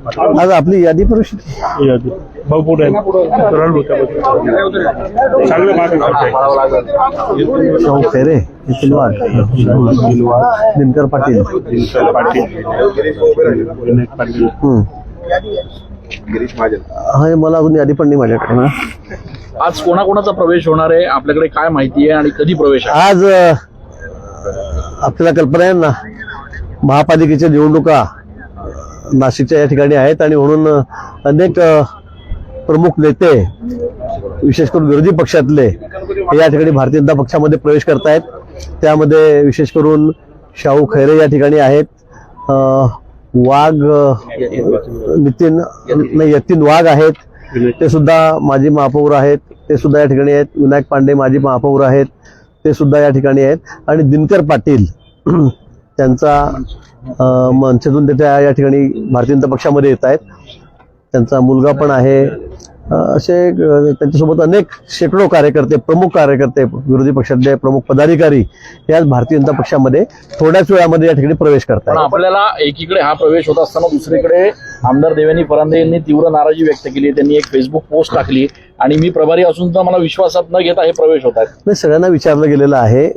आज आपली यादी परिषद यादी भाऊ पुढे चांगलं शाहू वाघ दिनकर पाटील. दिनकर पाटील. विनायक पाटील. हम्म. हा हे मला अजून यादी पण नाही माझ्याकडे आज कोणाकोणाचा प्रवेश होणार आहे? आपल्याकडे काय माहिती आहे आणि कधी प्रवेश आहे? आज अ, आपल्याला कल्पना आहे ना महापालिकेच्या निवडणुका नाशिकच्या या ठिकाणी आहेत आणि म्हणून अनेक प्रमुख नेते विशेष करून विरोधी पक्षातले या ठिकाणी भारतीय जनता पक्षामध्ये प्रवेश करतायत. त्यामध्ये विशेष करून शाहू खैरे या ठिकाणी आहेत. वाघ नितीन नाही यतीन वाघ आहेत. ते सुद्धा माजी महापौर आहेत. ते सुद्धा या ठिकाणी आहेत. विनायक पांडे माजी महापौर आहेत. ते सुद्धा या ठिकाणी आहेत. आणि दिनकर पाटील त्यांचा मनसेतून ते त्या या ठिकाणी भारतीय जनता पक्षामध्ये येत आहेत. त्यांचा मुलगा पण आहे. असे त्यांच्यासोबत अनेक शेकडो कार्यकर्ते प्रमुख कार्यकर्ते विरोधी पक्षातले प्रमुख पदाधिकारी हे आज भारतीय जनता पक्षामध्ये थोड्याच वेळामध्ये या ठिकाणी प्रवेश करतात आपल्याला एकीकडे हा प्रवेश होत असताना दुसरीकडे आमदार देवेनी फरांदे यांनी तीव्र नाराजी व्यक्त केली त्यांनी एक फेसबुक पोस्ट टाकली आणि मी प्रभारी असून सुद्धा मला विश्वासात न घेता हे प्रवेश होत आहेत. सगळ्यांना विचारलं गेलेलं आहे.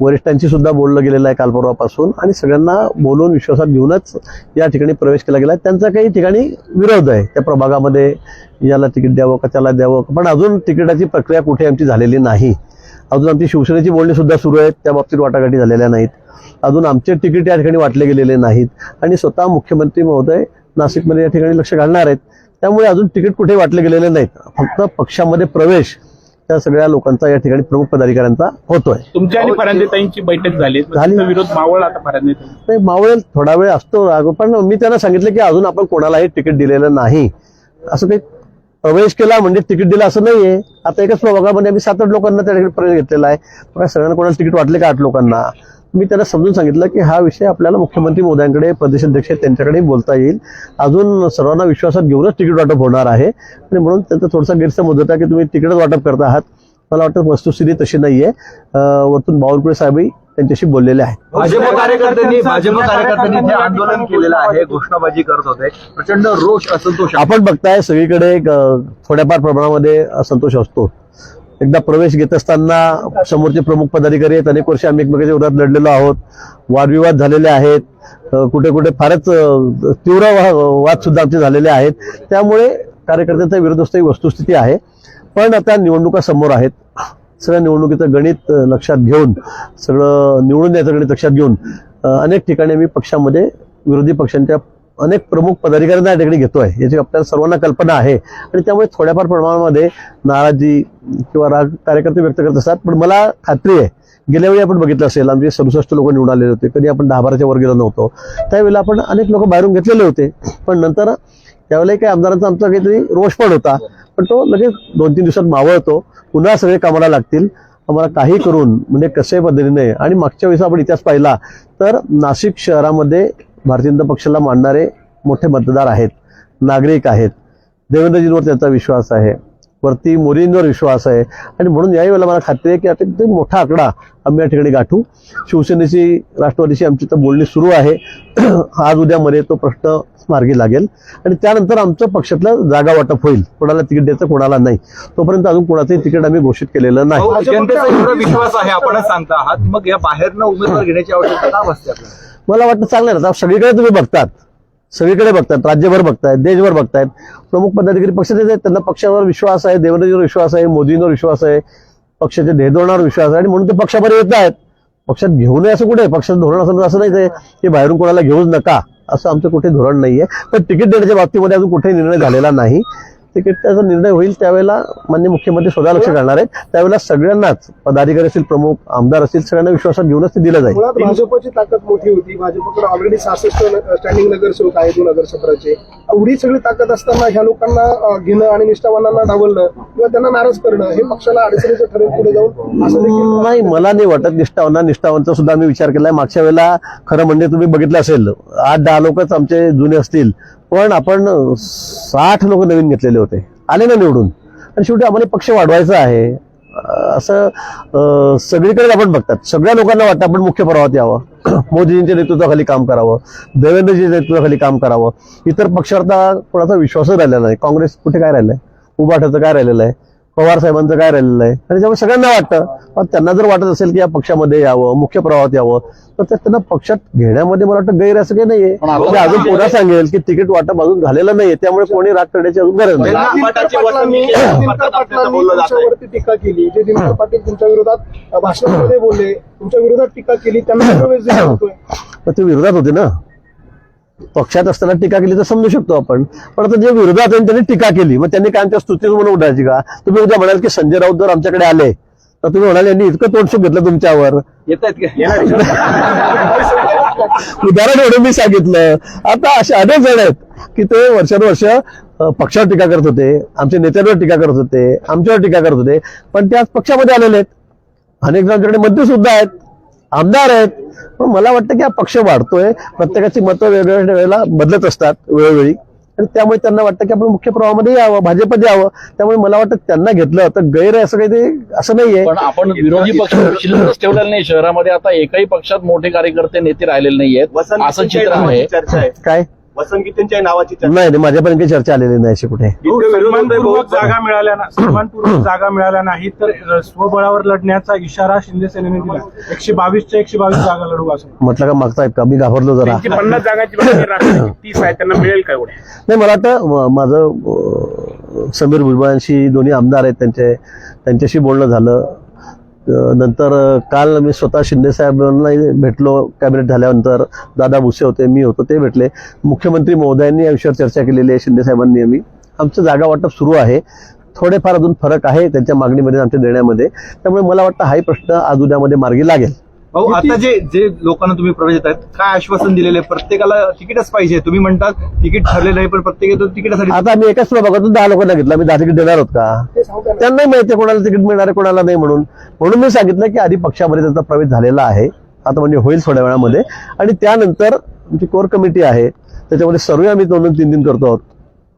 वरिष्ठांशी सुद्धा बोललं गेलेलं आहे काल परवापासून आणि सगळ्यांना बोलून विश्वासात घेऊनच या ठिकाणी प्रवेश केला गेला आहे. त्यांचा काही ठिकाणी विरोध आहे. त्या प्रभागामध्ये याला तिकीट द्यावं का त्याला द्यावं पण अजून तिकिटाची प्रक्रिया कुठे आमची झालेली नाही. अजून आमची शिवसेनेची बोलणी सुद्धा सुरू आहेत. त्या बाबतीत वाटाघाटी झालेल्या नाहीत. अजून आमचे तिकीट या ठिकाणी वाटले गेलेले नाहीत. आणि स्वतः मुख्यमंत्री महोदय नाशिकमध्ये या ठिकाणी लक्ष घालणार आहेत. त्यामुळे अजून तिकीट कुठे वाटले गेलेले नाहीत. फक्त पक्षामध्ये प्रवेश त्या सगळ्या लोकांचा या ठिकाणी प्रमुख पदाधिकाऱ्यांचा होतोय. तुमच्या आणि फरांदेताईंची बैठक झाली. झाली. विरोध मावळ आता फरांदेताई नाही मावळेल थोडा वेळ असतो राग पण मी त्यांना सांगितलं की अजून आपण कोणालाही तिकीट दिलेलं नाही. असं काही प्रवेश केला म्हणजे तिकीट दिलं असं नाहीये. आता एकाच प्रभागामध्ये आम्ही सात आठ लोकांना त्या ठिकाणी प्रवेश घेतलेला आहे. सगळ्यांना कोणाला तिकीट वाटले का आठ लोकांना? मी त्यांना समजून सांगितलं की हा विषय आपल्याला मुख्यमंत्री मोदयांकडे प्रदेशाध्यक्ष त्यांच्याकडे बोलता येईल. अजून सर्वांना विश्वासात घेऊनच तिकीट वाटप होणार आहे. आणि म्हणून त्यांचा थोडासा गैरसमज होता की तुम्ही तिकीटच वाटप करता आहात. मला वाटतं वस्तुस्थिती तशी नाहीये. अं, वरतून बावनकुळे साहेबही त्यांच्याशी बोललेले आहेत. भाजप कार्यकर्त्यांनी भाजप कार्यकर्त्यांनी इथे आंदोलन केलेलं आहे घोषणाबाजी करत होते. प्रचंड रोष असंतोष आहे. आपण बघताय सगळीकडे थोड्याफार प्रमाणामध्ये असंतोष असतो. एकदा प्रवेश घेत असताना समोरचे प्रमुख पदाधिकारी आहेत. अनेक वर्ष आम्ही एकमेकांच्या विरोधात लढलेलो आहोत. वादविवाद झालेले आहेत. कुठे कुठे फारच तीव्र वा- वाद सुद्धा आमचे झालेले आहेत. त्यामुळे कार्यकर्त्यांचा विरोध असतो ही वस्तुस्थिती आहे. पण आता निवडणुका समोर आहेत. सगळ्या निवडणुकीचं गणित लक्षात घेऊन सगळं निवडून द्यायचं गणित लक्षात घेऊन अनेक ठिकाणी आम्ही पक्षामध्ये विरोधी पक्षांच्या अनेक प्रमुख पदाधिकाऱ्यांना या ठिकाणी घेतोय. याची आपल्याला सर्वांना कल्पना आहे. आणि त्यामुळे थोड्याफार प्रमाणामध्ये नाराजी किंवा राग कार्यकर्ते व्यक्त करत असतात. पण मला खात्री आहे गेल्या वेळी आपण बघितलं असेल आमचे सदुसष्ट लोक निवडून आलेले होते. कधी आपण दहा बाराच्या वर गेलो नव्हतो. त्यावेळेला आपण अनेक लोक बाहेरून घेतलेले होते. पण नंतर त्यावेळेला काही आमदारांचा आमचा काहीतरी रोष पण होता. पण तो लगेच दोन तीन दिवसात मावळतो. पुन्हा सगळे कामाला लागतील. आम्हाला काही करून म्हणजे कसे पद्धतीने आणि मागच्या वेळेस आपण इतिहास पाहिला तर नाशिक शहरामध्ये भारतीय जनता पक्षाला मानणारे मोठे मतदार आहेत नागरिक आहेत. देवेंद्रजींवर त्यांचा विश्वास आहे. वरती मोदींवर विश्वास आहे. आणि म्हणून याही वेळेला मला खात्री आहे की आता एकदम मोठा आकडा आम्ही या ठिकाणी गाठू. शिवसेनेची राष्ट्रवादीशी आमची तर बोलणी सुरू आहे. आज उद्यामध्ये तो प्रश्न मार्गी लागेल. आणि त्यानंतर आमचं पक्षातलं जागा वाटप होईल. कोणाला तिकीट द्यायचं कोणाला नाही. तोपर्यंत अजून कोणाचंही तिकीट आम्ही घोषित केलेलं नाही. विश्वास आहे आपणच सांगता आहात. मग या बाहेरनं उमेदवार घेण्याची आवश्यकता आपल्याला? मला वाटतं चांगलं आहे ना. आता सगळीकडे तुम्ही बघतात. सगळीकडे बघतात. राज्यभर बघतायत देशभर बघतायत. प्रमुख पदाधिकारी देत आहेत. त्यांना पक्षावर विश्वास आहे देवेंद्रजीवर विश्वास आहे मोदींवर विश्वास आहे पक्षाच्या ध्येयधोरणावर विश्वास आहे. आणि म्हणून ते पक्षामध्ये येत आहेत. पक्षात घेऊ नये असं कुठे? आहे? पक्षाचं धोरण असं असं नाही ते की बाहेरून कोणाला घेऊच नका. असं आमचं कुठे धोरण नाहीये. पण तिकीट देण्याच्या बाबतीमध्ये अजून कुठेही निर्णय झालेला नाही. तिकीटाचा निर्णय होईल त्यावेळेला मान्य मुख्यमंत्री स्वतः लक्ष घालणार आहेत. त्यावेळेला सगळ्यांनाच पदाधिकारी असतील प्रमुख आमदार असतील सगळ्यांना विश्वासात घेऊनच ते दिलं जाईल. भाजपची ताकद मोठी होती. भाजपकडे ऑलरेडी सहासष्ट स्टँडिंग नगरसेवक आहे दोन हजार सतराचे. एवढी सगळी ताकद असताना ह्या लोकांना घेणं आणि निष्ठावानांना डावलणं किंवा त्यांना नाराज करणं हे पक्षाला अडचणीचं ठरेल पुढे जाऊन असं नाही मला नाही वाटत निष्ठावना. निष्ठावंत सुद्धा आम्ही विचार केलाय. मागच्या वेळेला खरं म्हणजे तुम्ही बघितलं असेल आठ दहा लोकच आमचे जुने असतील. पण आपण साठ लोक नवीन घेतलेले होते. आले ना निवडून. आणि शेवटी आम्हाला पक्ष वाढवायचा आहे. असं सगळीकडे आपण बघतात. सगळ्या लोकांना वाटतं आपण मुख्य प्रवाहात यावं. मोदीजींच्या नेतृत्वाखाली काम करावं. देवेंद्रजीच्या नेतृत्वाखाली काम करावं. इतर पक्षावर कोणाचा विश्वासच राहिलेला नाही. काँग्रेस कुठे काय राहिलं आहे उभाठाचं काय राहिलेलं आहे? पवार साहेबांचं काय राहिलेलं आहे आणि त्यामुळे सगळ्यांना वाटतं पण त्यांना जर वाटत असेल की या पक्षामध्ये यावं मुख्य प्रवाहात यावं तर ते त्यांना पक्षात घेण्यामध्ये मला वाटतं गैर असं काही नाहीये. पण आता- मी अजून पुन्हा सांगेल की तिकीट वाटप अजून झालेलं नाहीये त्यामुळे कोणी राग करण्याची अजून गरज नाही. टीका केली. जे दिनकर पाटील तुमच्या विरोधात भाषणामध्ये बोलले. तुमच्या विरोधात टीका केली त्यांना ते विरोधात होते ना. पक्षात असताना टीका केली तर समजू शकतो आपण. पण आता जे विरोधात त्यांनी टीका केली मग त्यांनी काय आमच्या स्तुतीच म्हणून उठायची का? तुम्ही उद्या म्हणाल की संजय राऊत जर आमच्याकडे आले तर तुम्ही म्हणाल यांनी इतकं तोडसूक घेतलं तुमच्यावर. येत आहेत उदाहरण एवढं मी सांगितलं. आता असे अनेक जण आहेत की ते वर्षानुवर्ष पक्षावर टीका करत होते आमच्या नेत्यांवर टीका करत होते आमच्यावर टीका करत होते पण ते आज पक्षामध्ये आलेले आहेत. अनेक जणांकडे मंत्री सुद्धा आहेत आमदार आहेत. पण मला वाटतं की हा पक्ष वाढतोय. प्रत्येकाची मतं वेगवेगळ्या वेळेला बदलत असतात वेळोवेळी. आणि त्यामुळे त्यांना वाटतं की आपण मुख्य प्रवाहामध्ये यावं भाजपत यावं. त्यामुळे मला वाटतं त्यांना घेतलं तर गैर आहे असं काही ते असं नाहीये. पण आपण विरोधी पक्ष शिल्लकच ठेवलेला नाही. शहरामध्ये आता एकही पक्षात मोठे कार्यकर्ते नेते राहिलेले नाहीयेत. असं चित्र आहे. चर्चा आहे. काय? वसंत गीतेंच्या नावाची चर्चा. नाही नाही माझ्यापर्यंत काही चर्चा आलेली नाही अशी कुठे. सन्मानपूर्वक जागा मिळाल्या ना सन्मानपूर्वक जागा मिळाल्या नाही तर अ, स्वबळावर लढण्याचा इशारा शिंदे सेनेने दिला. एकशे बावीसच्या एकशे बावीस जागा लढू असं. म्हटलं का मागतायत का? मी घाबरलो जरा. त्यांची पन्नास जागांची बाकी तीस आहे? त्यांना मिळेल का एवढे नाही मला वाटतं म- माझं अं, समीर भुजबळांशी दोन्ही आमदार आहेत त्यांचे त्यांच्याशी बोलणं झालं. नंतर काल मी स्वतः शिंदेसाहेबांनाही भेटलो कॅबिनेट झाल्यानंतर. दादा भुसे होते मी होतो ते भेटले. मुख्यमंत्री महोदयांनी या विषयावर चर्चा केलेली आहे शिंदे साहेबांनी आम्ही. आमचं जागा वाटप सुरू आहे. थोडेफार अजून फरक आहे त्यांच्या मागणीमध्ये आमच्या देण्यामध्ये त्यामुळे मला वाटतं हाही प्रश्न आज उद्यामध्ये मार्गी लागेल. भाऊ आता जे जे लोकांना तुम्ही प्रवेश देत आहेत काय आश्वासन दिलेलं? आहे प्रत्येकाला तिकीटच पाहिजे. तुम्ही म्हणतात तिकीट ठरलेलं नाही पण प्रत्येक तिकिटासाठी. आता आम्ही एकाच प्रभागातून दहा लोकांना घेतलं. आम्ही दहा तिकीट देणार आहोत का. त्यांनाही माहिती आहे कोणाला तिकीट मिळणार आहे कोणाला नाही म्हणून. म्हणून मी सांगितलं की आधी पक्षामध्ये त्यांचा प्रवेश झालेला आहे. आता म्हणजे होईल थोड्या वेळामध्ये. आणि त्यानंतर आमची कोर कमिटी आहे. त्याच्यामध्ये सर्व आम्ही दोन दोन तीन तीन करतो आहोत.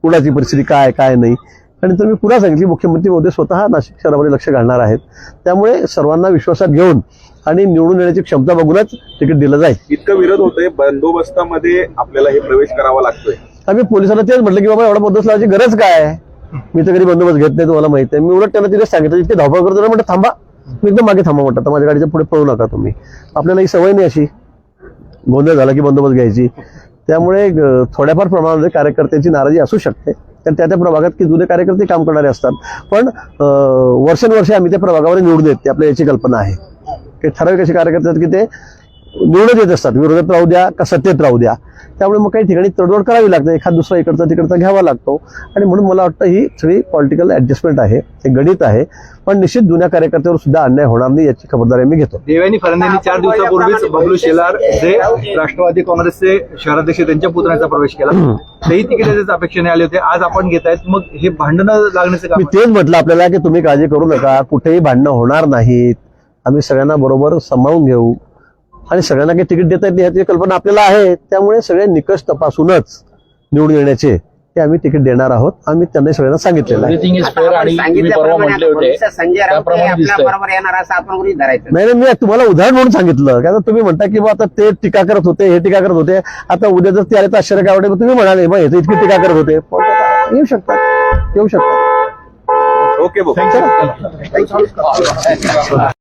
कुणाची परिस्थिती काय काय नाही. आणि तर मी पुन्हा सांगितली मुख्यमंत्री मोदी स्वतः नाशिक शहरामध्ये लक्ष घालणार आहेत. त्यामुळे सर्वांना विश्वासात घेऊन आणि निवडून येण्याची क्षमता बघूनच तिकीट दिलं जाईल. इतकं विरोध होतोय बंदोबस्तामध्ये आपल्याला हे प्रवेश करावा लागतोय. आम्ही पोलिसांना तेच म्हटलं की बाबा एवढा बंदोबस्त लावायची गरज काय? आहे? मी तर कधी बंदोबस्त घेत नाही तुम्हाला माहिती आहे. मी उलट त्यांना तिथे सांगितलं इतके धावपळ करतो ना म्हटलं थांबा मी एकदम मागे थांबा म्हटलं. आता माझ्या गाडीच्या पुढे पळू नका तुम्ही. आपल्याला ही सवय नाही अशी. गोंधळ झाला की बंदोबस्त घ्यायची. त्यामुळे थोड्याफार प्रमाणामध्ये कार्यकर्त्यांची नाराजी असू शकते. कारण त्या त्या प्रभागात की जुने कार्यकर्ते काम करणारे असतात. पण वर्षानुवर्षे आम्ही त्या प्रभागावर निवडून येत आपल्या याची कल्पना आहे. ठराविक असे कार्यकर्ते आहेत की ते निवडत येत असतात. विरोधात राहू द्या का सत्तेत राहू द्या. त्यामुळे मग काही ठिकाणी तडजोड करावी लागते. एखाद दुसरा इकडचा तिकडचा घ्यावा लागतो. आणि म्हणून मला वाटतं ही सगळी पॉलिटिकल ऍडजस्टमेंट आहे. हे गणित आहे. पण निश्चित जुन्या कार्यकर्त्यावर सुद्धा अन्याय होणार नाही याची खबरदारी मी घेतो. देवयानी फडणवीसांनी चार दिवसापूर्वीच बबलू शेलार जे राष्ट्रवादी काँग्रेसचे शहराध्यक्ष त्यांच्या पुतण्याचा प्रवेश केला. तेही तिकीटाच्याच अपेक्षेने आले होते. आज आपण घेत आहेत. मग हे भांडणं लागण्याचं मी तेच म्हटलं आपल्याला की तुम्ही काळजी करू नका. कुठेही भांडणं होणार नाहीत. आम्ही सगळ्यांना बरोबर सामावून घेऊ. आणि सगळ्यांना काही तिकीट देता येत नाही ह्याची कल्पना आपल्याला आहे. त्यामुळे सगळे निकष तपासूनच निवडून येण्याचे ते आम्ही तिकीट देणार आहोत. आम्ही त्यांना सगळ्यांना सांगितलेलं आहे. एव्हरीथिंग इज फेअर आणि तुम्ही परवा म्हटले होते. संजय राऊत त्याप्रमाणे आपल्या दिसतंय. बरोबर येणार असं आपण गृहीत धरायचं? नाही नाही मी तुम्हाला उदाहरण म्हणून सांगितलं. कारण तुम्ही म्हणता की बा आता ते टीका करत होते हे टीका करत होते. आता उद्या जर ते आले तर आश्चर्य काय वाटेल मग तुम्ही म्हणाले मग ह्याचं इतकी टीका करत होते. येऊ शकतात. येऊ शकतात. ओके.